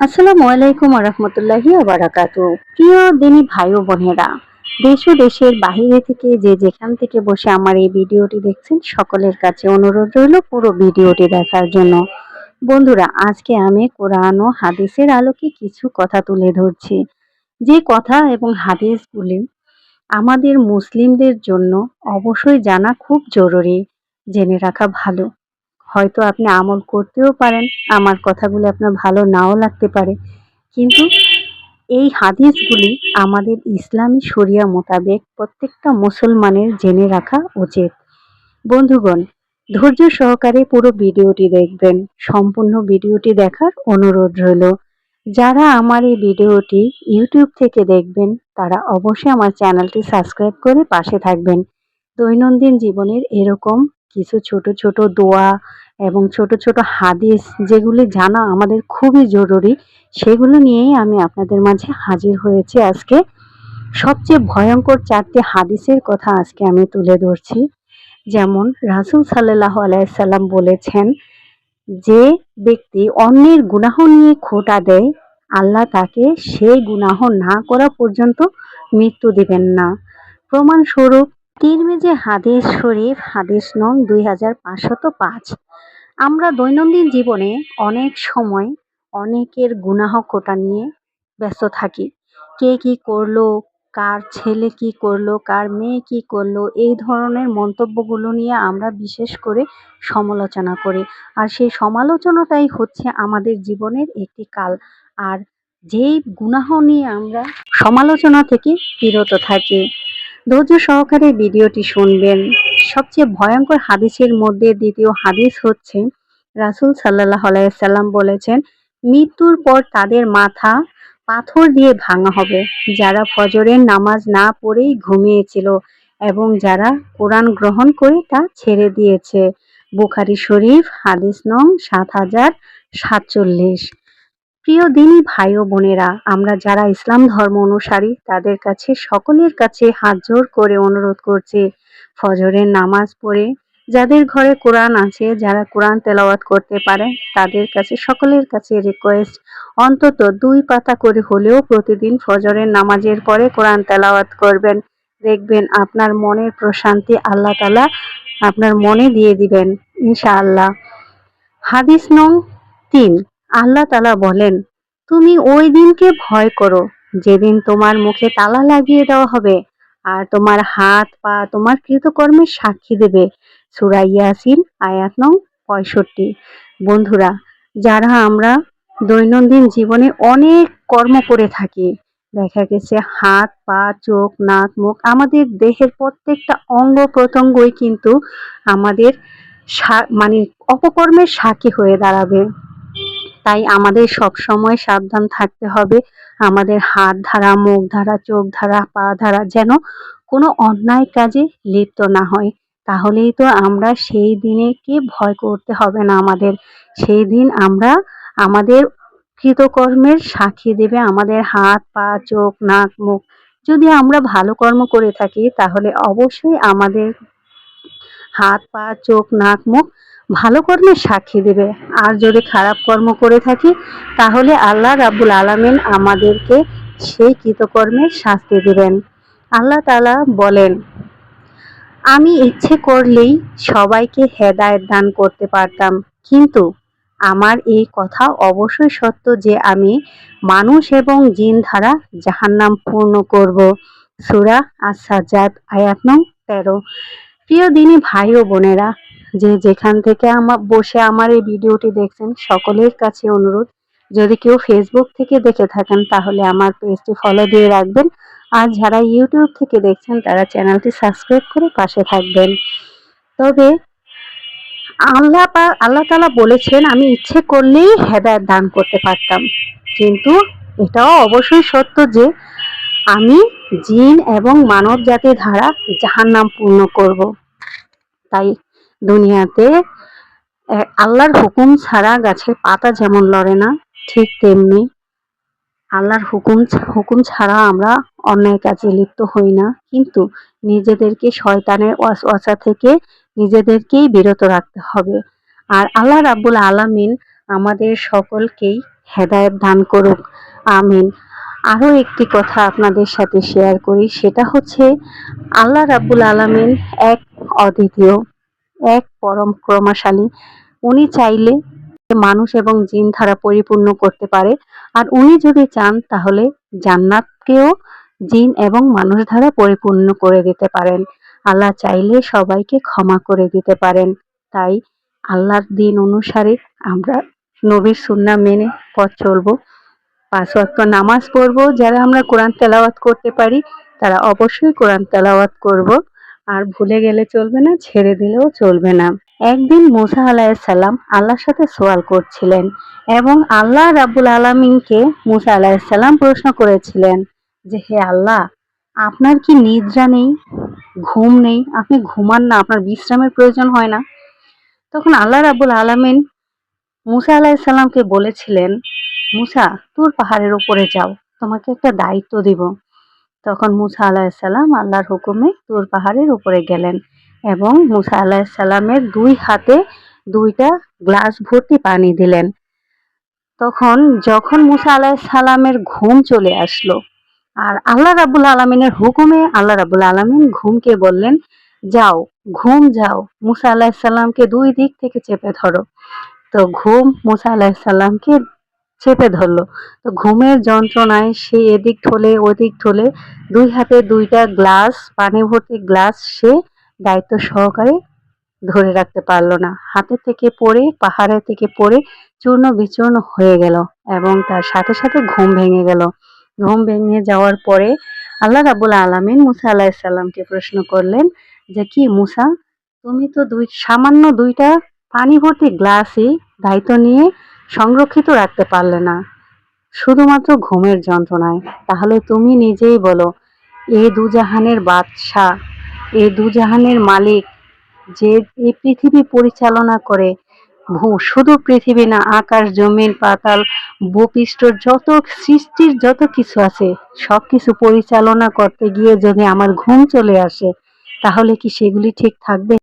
আসসালামু আলাইকুম রহমতুল্লাহি আবারাকাত প্রিয় দিনী ভাই ও বোনেরা, দেশ ও দেশের বাহিরে থেকে যে যেখান থেকে বসে আমার এই ভিডিওটি দেখছেন, সকলের কাছে অনুরোধ রইল পুরো ভিডিওটি দেখার জন্য। বন্ধুরা, আজকে আমি কোরআন ও হাদিসের আলোকে কিছু কথা তুলে ধরছি। যে কথা এবং হাদিসগুলি আমাদের মুসলিমদের জন্য অবশ্যই জানা খুব জরুরি, জেনে রাখা ভালো। হয়তো আপনি আমল করতেও পারেন, আমার কথাগুলি আপনার ভালো নাও লাগতে পারে। কিন্তু এই হাদিসগুলি আমাদের ইসলামী শরিয়া মোতাবেক প্রত্যেকটা মুসলমানের জেনে রাখা উচিত। বন্ধুগণ, ধৈর্য সহকারে পুরো ভিডিওটি দেখবেন। সম্পূর্ণ ভিডিওটি দেখার অনুরোধ রইল। যারা আমার এই ভিডিওটি ইউটিউব থেকে দেখবেন, তারা অবশ্যই আমার চ্যানেলটি সাবস্ক্রাইব করে পাশে থাকবেন। দৈনন্দিন জীবনের এরকম কিছু ছোট ছোট দোয়া এবং ছোট ছোট হাদিস যেগুলি জানা আমাদের খুবই জরুরি, সেগুলো নিয়েই আমি আপনাদের মাঝে হাজির হয়েছি আজকে। সবচেয়ে ভয়ঙ্কর চারটি হাদিসের কথা আজকে আমি তুলে ধরছি। যেমন রাসুল সাল্লাহ আলাইসাল্লাম বলেছেন যে ব্যক্তি অন্যের গুনাহ নিয়ে খোটা দেয়, আল্লাহ তাকে সেই গুনাহ না করা পর্যন্ত মৃত্যু দিবেন না। প্রমাণস্বরূপ তিরমিজে হাদিস শরীফ হাদিস নং দুই হাজার পাঁচশত পাঁচ। আমরা দৈনন্দিন জীবনে অনেক সময় অনেকের গুনাহ কোটা নিয়ে ব্যস্ত থাকি। কে কি করল, কার ছেলে কি করল, কার মেয়ে কি করল, এই ধরনের মন্তব্যগুলো নিয়ে আমরা বিশেষ করে সমালোচনা করি। আর সেই সমালোচনাটাই হচ্ছে আমাদের জীবনের একটি কাল। আর যেই গুনাহ নিয়ে আমরা সমালোচনা থেকে বিরত থাকি ধৈর্য সহকারে ভিডিওটি শুনবেন। সবচেয়ে ভয়ঙ্কর হাদিসের মধ্যে দ্বিতীয় হাদিস হচ্ছে, রাসুল সাল্লাহ আলাইসাল্লাম বলেছেন, মৃত্যুর পর তাদের মাথা পাথর দিয়ে ভাঙা হবে। যারা ফজরের নামাজ না পড়েই ঘুমিয়েছিল এবং যারা কোরআন গ্রহণ করে তা ছেড়ে দিয়েছে। বুখারি শরীফ, হাদিস নং সাত হাজার সাতচল্লিশ। প্রিয় দিনী ভাই ও বোনেরা, আমরা যারা ইসলাম ধর্ম অনুসারী, তাদের কাছে সকলের কাছে হাত জোর করে অনুরোধ করছি, ফজরের নামাজ পড়ে যাদের ঘরে কোরআন আছে, যারা কোরআন তেলাওয়াত করতে পারে, তাদের কাছে সকলের কাছে রিকোয়েস্ট অন্তত দুই পাতা করে হলেও প্রতিদিন ফজরের নামাজের পরে কোরআন তেলাওয়াত করবেন। দেখবেন আপনার মনের প্রশান্তি আল্লাহ তালা আপনার মনে দিয়ে দিবেন, ইনশাআল্লাহ। হাদিস নং তিন। আল্লাহ তালা বলেন, তুমি ওই দিনকে ভয় করো, যেদিন তোমার মুখে তালা লাগিয়ে দেওয়া হবে আর তোমার হাত পা তোমার কৃতকর্মের সাক্ষী দেবে। সুরা ইয়াসিন, আয়াত নং পঁয়ষট্টি। বন্ধুরা, যারা আমরা দৈনন্দিন জীবনে অনেক কর্ম করে থাকি, দেখা গেছে হাত, পা, চোখ, নাক, মুখ, আমাদের দেহের প্রত্যেকটা অঙ্গ প্রত্যঙ্গই কিন্তু আমাদের মানে অপকর্মের সাক্ষী হয়ে দাঁড়াবে। তাই আমাদের সব সময় সাবধান থাকতে হবে। আমাদের হাত ধারা, মুখ ধারা, চোখ ধারা, পা ধারা যেন কোনো অন্যায় কাজে লিপ্ত না হয়। তাহলেই তো আমরা সেই দিনে কি ভয় করতে হবে না আমাদের? সেই দিন আমরা আমাদের কৃতকর্মের সাক্ষী দেবে আমাদের হাত, পা, চোখ, নাক, মুখ। যদি আমরা ভালো কর্ম করে থাকি তাহলে অবশ্যই আমাদের হাত, পা, চোখ, নাক, মুখ ভালো কর্মের সাক্ষী দেবে। আর যদি খারাপ কর্ম করে থাকি, তাহলে আল্লাহ রাবুল আলমিন আমাদেরকে সেই কৃতকর্মের শাস্তি দেবেন। আল্লাহ তালা বলেন, আমি ইচ্ছে করলেই সবাইকে হেদায়ত দান করতে পারতাম। কিন্তু আমার এই কথা অবশ্যই সত্য যে আমি মানুষ এবং জিন ধারা জাহান্নাম পূর্ণ করব। সুরা আসাজাদ আয়াত নং তেরো। প্রিয় দিনী ভাই ও বোনেরা যে যেখান থেকে আমার বসে আমার এই ভিডিওটি দেখছেন, সকলের কাছে অনুরোধ, যদি কেউ ফেসবুক থেকে দেখে থাকেন, তাহলে আমার পেজটি ফলো দিয়ে রাখবেন। আর যারা ইউটিউব থেকে দেখছেন, তারা চ্যানেলটি সাবস্ক্রাইব করে পাশে থাকবেন। তবে আল্লাহ আল্লাহ তালা বলেছেন, আমি ইচ্ছে করলেই হেদায়ত দান করতে পারতাম। কিন্তু এটাও অবশ্যই সত্য যে, আমি জিন এবং মানব জাতির ধারা জাহান্নাম পূর্ণ করব। তাই দুনিয়াতে আল্লাহর হুকুম ছাড়া গাছের পাতা যেমন লড়ে না, ঠিক তেমনি আল্লাহর হুকুম হুকুম ছাড়া আমরা অন্যায় কাজে লিপ্ত হই না। কিন্তু নিজেদেরকে শয়তানের ওয়াসওয়াসা থেকে নিজেদেরকেই বিরত রাখতে হবে। আর আল্লাহ রাব্বুল আলামিন আমাদের সকলকেই হেদায়েত দান করুক। আমিন। আরও একটি কথা আপনাদের সাথে শেয়ার করি, সেটা হচ্ছে আল্লাহ রাব্বুল আলামিন এক অদ্বিতীয় এক পরম ক্রমাশালী উনি চাইলে মানুষ এবং জিন ধারা পরিপূর্ণ করতে পারে। আর উনি যদি চান, তাহলে জান্নাতকেও জিন এবং মানুষ ধারা পরিপূর্ণ করে দিতে পারেন। আল্লাহ চাইলে সবাইকে ক্ষমা করে দিতে পারেন। তাই আল্লাহর দিন অনুসারে আমরা নবীর সুন্নাহ মেনে পথ চলবো। পাঁচ নামাজ পড়ব। যারা আমরা কোরআন তেলাওয়াত করতে পারি, তারা অবশ্যই কোরআন তেলাওয়াত করব। আর ভুলে গেলে চলবে না, ছেড়ে দিলেও চলবে না। একদিন মুসা আলাইসাল্লাম আল্লাহর সাথে সোয়াল করছিলেন এবং আল্লাহ রাব্বুল আলমিনকে মুসা আলাইসাল্লাম প্রশ্ন করেছিলেন যে, হে আল্লাহ, আপনার কি নিদ্রা নেই? ঘুম নেই? আপনি ঘুমান না, আপনার বিশ্রামের প্রয়োজন হয় না? তখন আল্লাহ রাব্বুল আলমিন মুসা আলাহিসাল্লামকে বলেছিলেন, মুসা, তোর পাহাড়ের উপরে যাও, তোমাকে একটা দায়িত্ব দিব। তখন মুসা আলাহিসাল্লাম আল্লাহর হুকুমে তুর পাহাড়ের উপরে গেলেন এবং মুসা আলাহিসাল্লামের দুই হাতে দুইটা গ্লাস ভর্তি পানি দিলেন। তখন যখন মুসা আলাহিসাল্লামের ঘুম চলে আসলো আর আল্লাহ রাবুল আলমিনের হুকুমে আল্লাহ রাবুল আলমিন ঘুমকে বললেন, যাও, ঘুম যাও, মুসা আলাহিসাল্লামকে দুই দিক থেকে চেপে ধরো। তো ঘুম মুসা আলাহিসাল্লামকে চেপে ধরলো। তো ঘুমের যন্ত্রণায় সে এদিক ঠলে ওদিক ঠলে দুই হাতে দুইটা গ্লাস, পানি ভর্তি গ্লাস সে দায়িত্ব সহকারে ধরে রাখতে পারল না। হাতে থেকে পড়ে, পাহাড়ে থেকে পড়ে চূর্ণ বিচূর্ণ হয়ে গেল এবং তার সাথে সাথে ঘুম ভেঙে গেল। ঘুম ভেঙে যাওয়ার পরে আল্লাহ রাবুল আলমিন মুসা আলাহিসাল্লামকে প্রশ্ন করলেন যে, কি মুসা, তুমি তো দুই, সামান্য দুইটা পানি ভর্তি গ্লাসই দায়িত্ব নিয়ে সংরক্ষিত রাখতে পারলে না। শুধুমাত্র ঘুমের যন্ত্রণায়। তাহলে তুমি নিজেই বলো, এ দুজাহানের বাদশাহ, এ দুজাহানের মালিক, যে এই পৃথিবী পরিচালনা করে। শুধু পৃথিবী না, আকাশ, জমিন, পাতাল, ভূপৃষ্ঠ, যত সৃষ্টির যত কিছু আছে সব কিছু পরিচালনা করতে গিয়ে যদি আমার ঘুম চলে আসে, তাহলে কি সেগুলি ঠিক থাকবে?